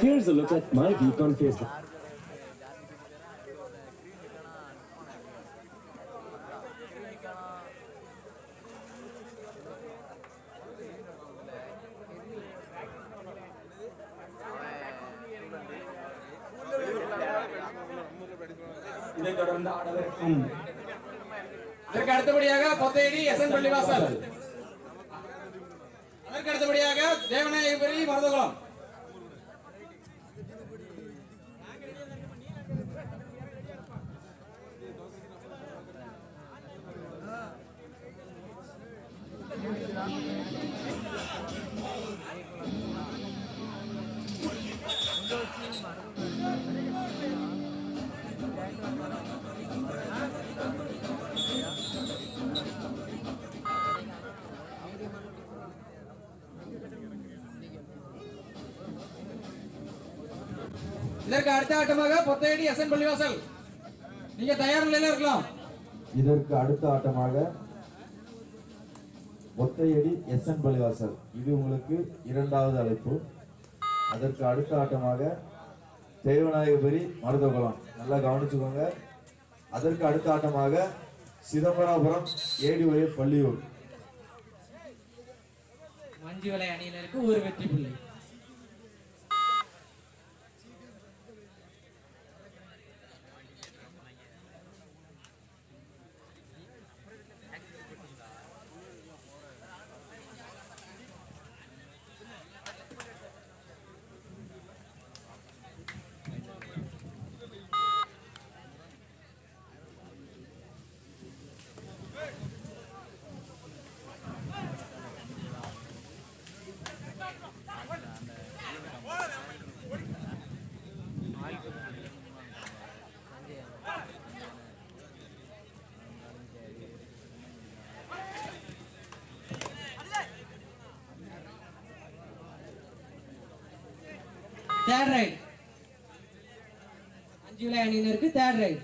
Here's a look at my week on Facebook. இதற்கு அடுத்த ஆட்டமாக பொத்தையடி எஸ் என் பள்ளிவாசல். நீங்க தயார் நிலையில இருக்கலாம். இதற்கு அடுத்த ஆட்டமாக ஒத்தையடி எஸ் என் பள்ளிவாசல். இது உங்களுக்கு இரண்டாவது அழைப்பு. அதற்கு அடுத்த ஆட்டமாக தேவநாயகபுரி மருதகுளம். நல்லா கவனிச்சுக்கோங்க. அதற்கு அடுத்த ஆட்டமாக சிதம்பராபுரம் ஏடிஒஎஃப் பள்ளியூர். மஞ்சுவலை அணியினருக்கு ஒரு வெற்றி புள்ளி. தேர்ட் ரைட் மஞ்சுவலை அணியினருக்கு தேர்ட் ரைட்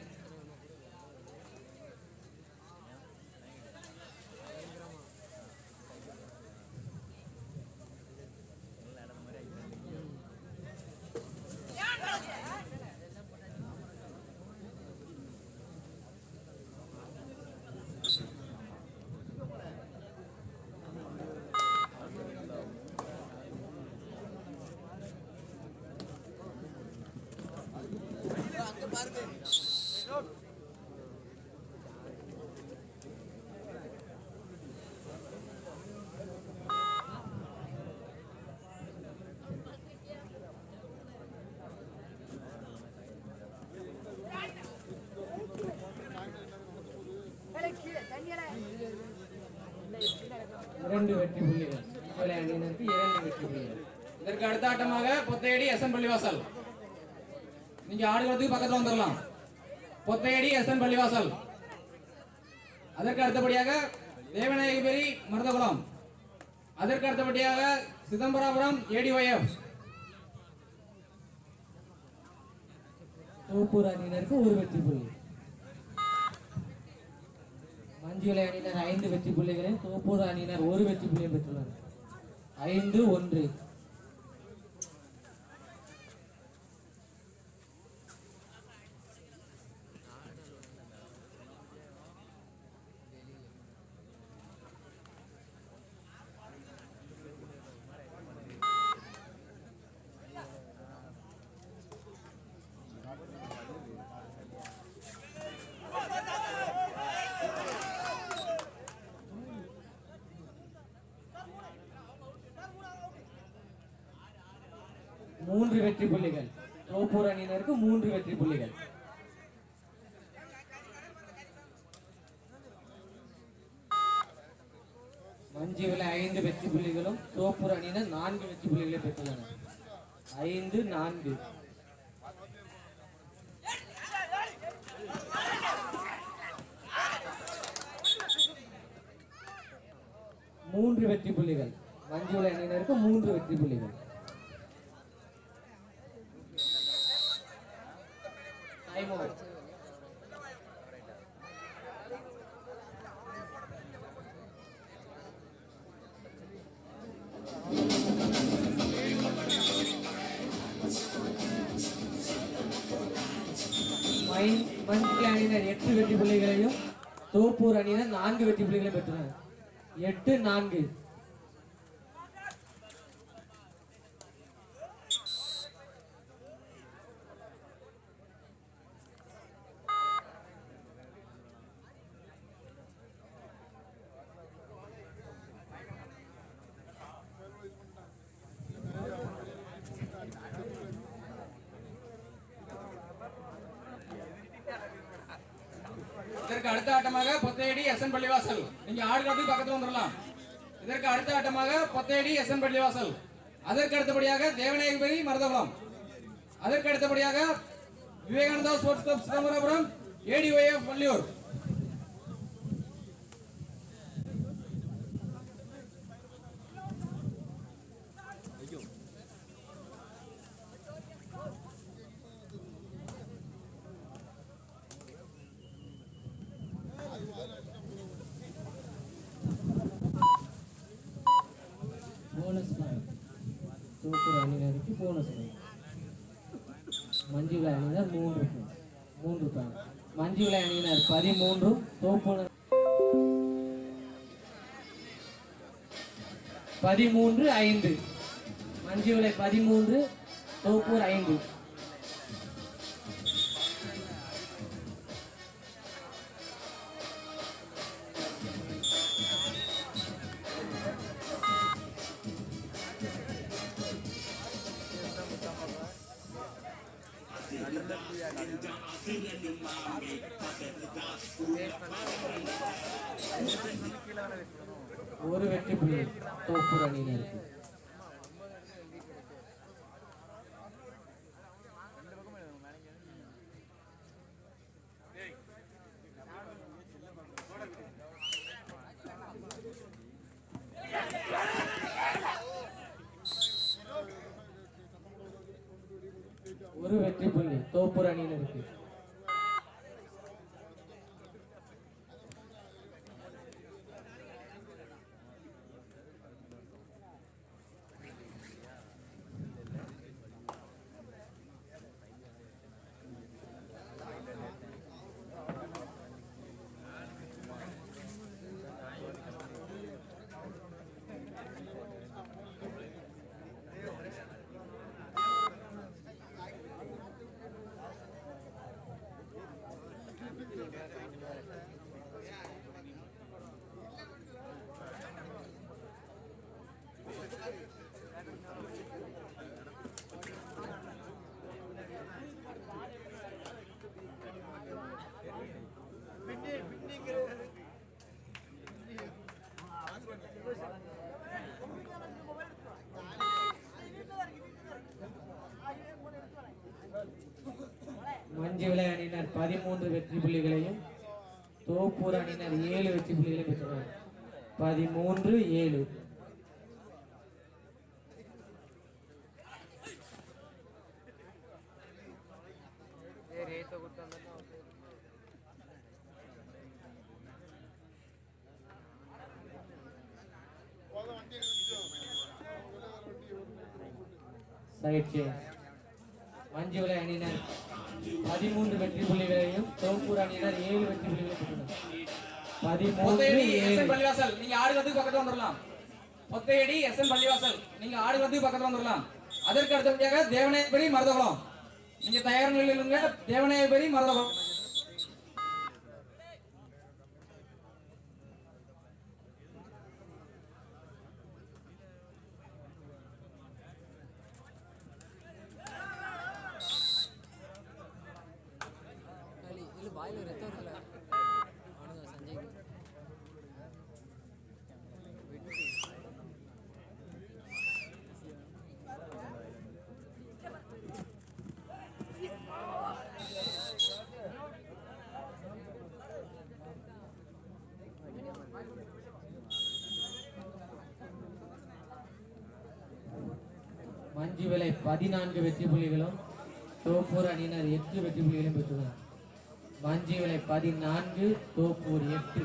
இரண்டு வெற்றி புள்ளிகள். இரண்டு வெற்றி புள்ளிகள். இதற்கு அடுத்த ஆட்டமாக பொத்தையடி எஸ் எம் பள்ளிவாசல். நீங்க ஆடுகளத்துக்கு பக்கத்துல வந்துடலாம் பொத்தையடி எஸ் என் பள்ளிவாசல். அதற்கு அடுத்தபடியாக தேவநாயகபுரி மருதகுளம். அதற்கு அடுத்தபடியாக சிதம்பராபுரம் ஏடிஒய்எஃப். தோப்பூர் அணியினருக்கு ஒரு வெற்றி புள்ளி. மஞ்சுளை அணியினர் ஐந்து வெற்றி புள்ளிகளையும் தோப்பூர் அணியினர் ஒரு வெற்றி புள்ளியும் பெற்றுள்ளனர். ஐந்து ஒன்று. மூன்று வெற்றி புள்ளிகள். தோப்பூர் அணியினருக்கு மூன்று வெற்றி புள்ளிகள். மஞ்சுவில ஐந்து வெற்றி புள்ளிகளும் தோப்பூர் அணியினர் நான்கு வெற்றி புள்ளிகளை பெற்றுள்ளனர். ஐந்து நான்கு. மூன்று வெற்றி புள்ளிகள். மஞ்சுளை அணியினருக்கு மூன்று வெற்றி புள்ளிகள். அணியினர் எட்டு வெற்றி புள்ளிகளையும் தோப்பூர் அணியினர் நான்கு வெற்றி புள்ளிகளையும் பெற்றனர். எட்டு நான்கு இதற்கு அடுத்த ஆட்டமாக பொத்தையடி எஸ்என் பள்ளிவாசல். நீங்க ஆடுகளத்துக்கு பக்கத்துல வந்துடலாம் இதற்கு அடுத்த ஆட்டமாக பொத்தையடி எஸ்என் பள்ளிவாசல். அதற்கு அடுத்தபடியாக தேவநாயகபுரி மருதபுரம். அதற்கு அடுத்தபடியாக Vivekananda sports club Chidambarapuram A D Y F Valliyur bonus point Thoppur அணியினருக்கு போனஸ் அணியினர் மூன்று மூன்று மஞ்சு மஞ்சுளை அணியினர் பதிமூன்று தோப்புனர் பதிமூன்று ஐந்து. மஞ்சுளை பதிமூன்று தோப்பூர் ஐந்து. புள்ளி தோப்பூர் அணியினர் பதிமூன்று வெற்றி புள்ளிகளையும் தோப்பூர் அணியினர் ஏழு வெற்றி புள்ளிகளை பெற்றனர். பதிமூன்று ஏழு. சைட் சேஞ்ச் மஞ்சுவிளை அணியினர் பதிமூன்று வெற்றி புள்ளிகளையும் தோப்பூர் அணியினர் ஏழு வெற்றி புள்ளிகளையும் பதிமூன்று ஏழு. பள்ளிவாசல் நீங்க ஆடுகளத்துக்கு பக்கத்துல வந்துடலாம் பொத்தையடி எஸ்என் பள்ளிவாசல் நீங்க ஆடுகளத்துக்கு பக்கத்துல வந்துடலாம் அதற்கு அடுத்தபடியாக தேவநாயகபுரி மருதகுளம். நீங்க தயார் நிலையில் இருங்க தேவநாயகபுரி மருதகுளம். மஞ்சுவிளை பதினான்கு வெற்றி புள்ளிகளும் தோப்பூர் அணியினர் எட்டு வெற்றி புள்ளிகளையும் பெற்றுள்ளனர். மஞ்சுவிளை பதினான்கு தோப்பூர் எட்டு.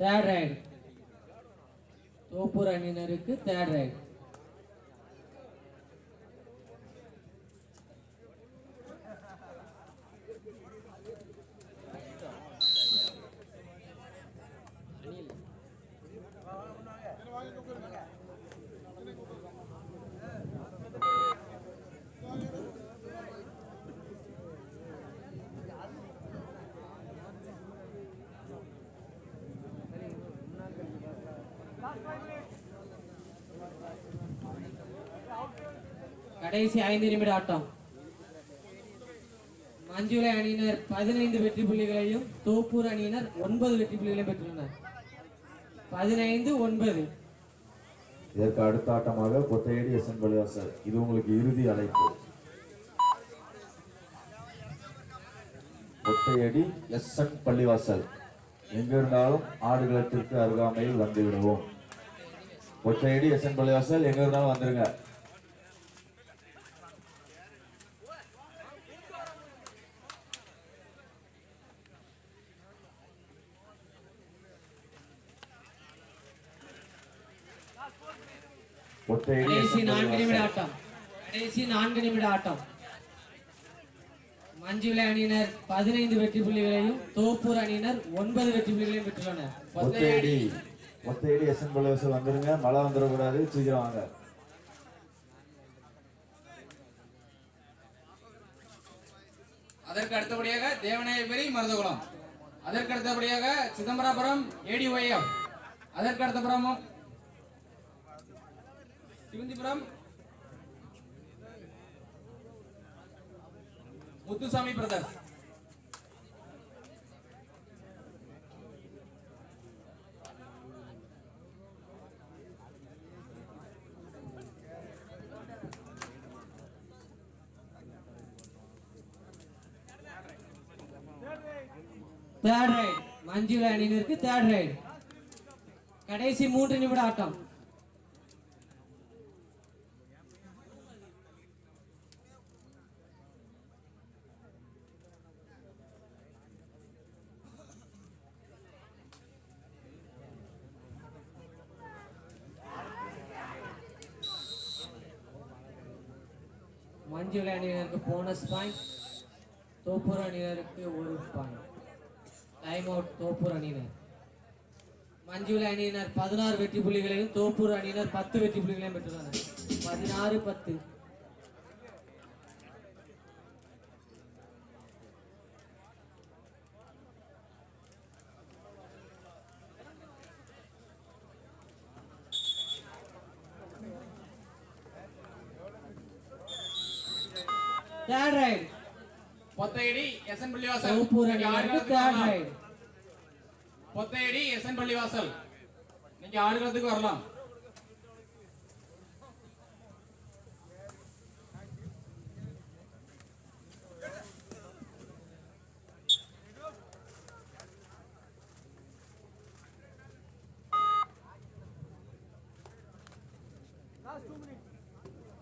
தேர்ட் ரைடு தோப்பூர் அணியினருக்கு தேர்ட் ரைடு கடைசி ஐந்து நிமிட ஆட்டம். மஞ்சுளை அணியினர் பதினைந்து வெற்றி புள்ளிகளையும் தோப்பூர் அணியினர் ஒன்பது வெற்றி புள்ளிகளையும் பெற்றுள்ளனர். பதினைந்து ஒன்பது. இதற்கு அடுத்த ஆட்டமாக கொத்தையடி எஸ் என் பள்ளிவாசல். இது உங்களுக்கு இறுதி அழைப்பு. கொத்தையடி எஸ் என் பள்ளிவாசல். எங்கிருந்தாலும் ஆடுகளத்திற்கு அருகாமையில் வந்துவிடுவோம் கொத்தையடி எஸ் என் பள்ளிவாசல் எங்கிருந்தாலும் வந்துருங்க கொத்தையடி எஸ் கடைசி என் நான்கு நிமிட பள்ளிவாசல் ஆட்டம் கடைசி ஆட்டம் மஞ்சுளை அணியினர் பதினைந்து வெற்றி புள்ளிகளையும் தோப்பூர் அணியினர் ஒன்பது வெற்றி புள்ளிகளையும் பெற்றுள்ளனர். ஒத்தையடி ஒத்தையடி வந்துருங்க. மழை வந்துடக்கூடாது. சீக்கிரம் வாங்க. அதற்கு அடுத்தபடியாக தேவநாயகபுரி மருதகுளம். அதற்கு அடுத்தபடியாக Chidambarapuram A D Y F அதற்கு அடுத்தபுறம் Sivanthipuram Muthusamy brothers. Third right மஞ்சுளை அணியினருக்கு தேர்ட் ரைட் கடைசி மூன்று நிமிட ஆட்டம். மஞ்சள் அணியினருக்கு போனஸ் பாயிண்ட் தோப்பூர் அணியினருக்கு ஒரு பாயிண்ட் டைம் அவுட் தோப்பூர் அணியினர். மஞ்சுளை அணியினர் பதினாறு வெற்றி புள்ளிகளையும் தோப்பூர் அணியினர் பத்து வெற்றி புள்ளிகளையும் பெற்றுள்ளனர். பதினாறு பத்து. Third raid Pothaiyadi S N Pallivasal Thoppur நீங்க அணியினருக்கு ஆடுகளத்துக்கு தேர்ட் வரலாம். Raid Pothaiyadi S N Pallivasal நீங்க ஆடுகளத்துக்கு வரலாம்?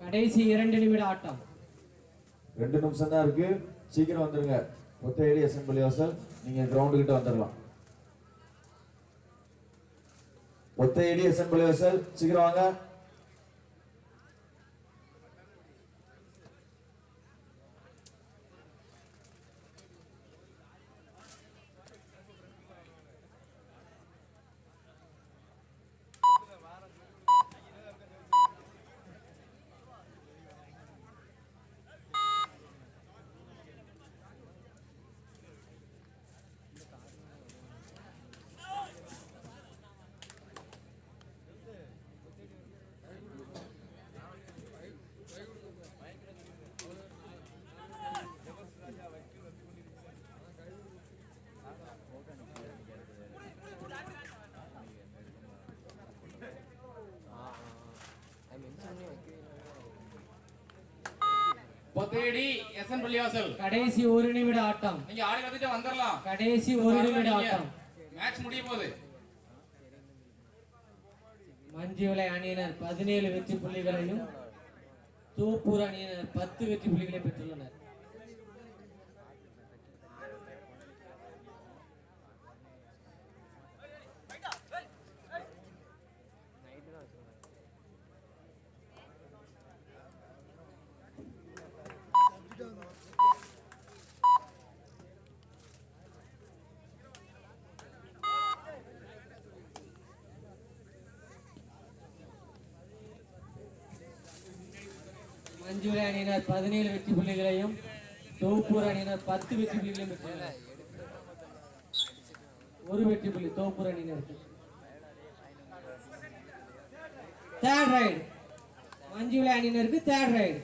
கடைசி இரண்டு நிமிட ஆட்டம். ரெண்டு நிமிஷம் தான் இருக்கு. சீக்கிரம் வந்துருங்க. ஒத்தையடி அசம்பிளி என் நீங்கள் நீங்க கிரவுண்டு கிட்ட வந்துடலாம் ஒத்தையடி அசம்பிளி என் சீக்கிரம் வாங்க. பொத்தேடி எஸ்என் பள்ளிவாசல். கடைசி ஒரு நிமிட ஆட்டம். நீங்க ஆடு கத்துட்டு வந்துடலாம் கடைசி ஒரு நிமிட ஆட்டம். மேட்ச் முடிய போகுது. மஞ்சுவிளை அணியினர் பதினேழு வெற்றி புள்ளிகளையும் தோப்பூர் அணியினர் பத்து வெற்றி புள்ளிகளை பெற்றுள்ளனர். மஞ்சுவிளை அணியினர் பதினேழு வெற்றி புள்ளிகளையும் தோப்பூர் அணியினர் பத்து வெற்றி புள்ளிகளையும் பெற்றுள்ளனர். ஒரு வெற்றி புள்ளி தோப்பூர் அணியினருக்கு. தேர்ட் ரைடு மஞ்சுவிளை அணியினருக்கு தேர்ட் ரைடு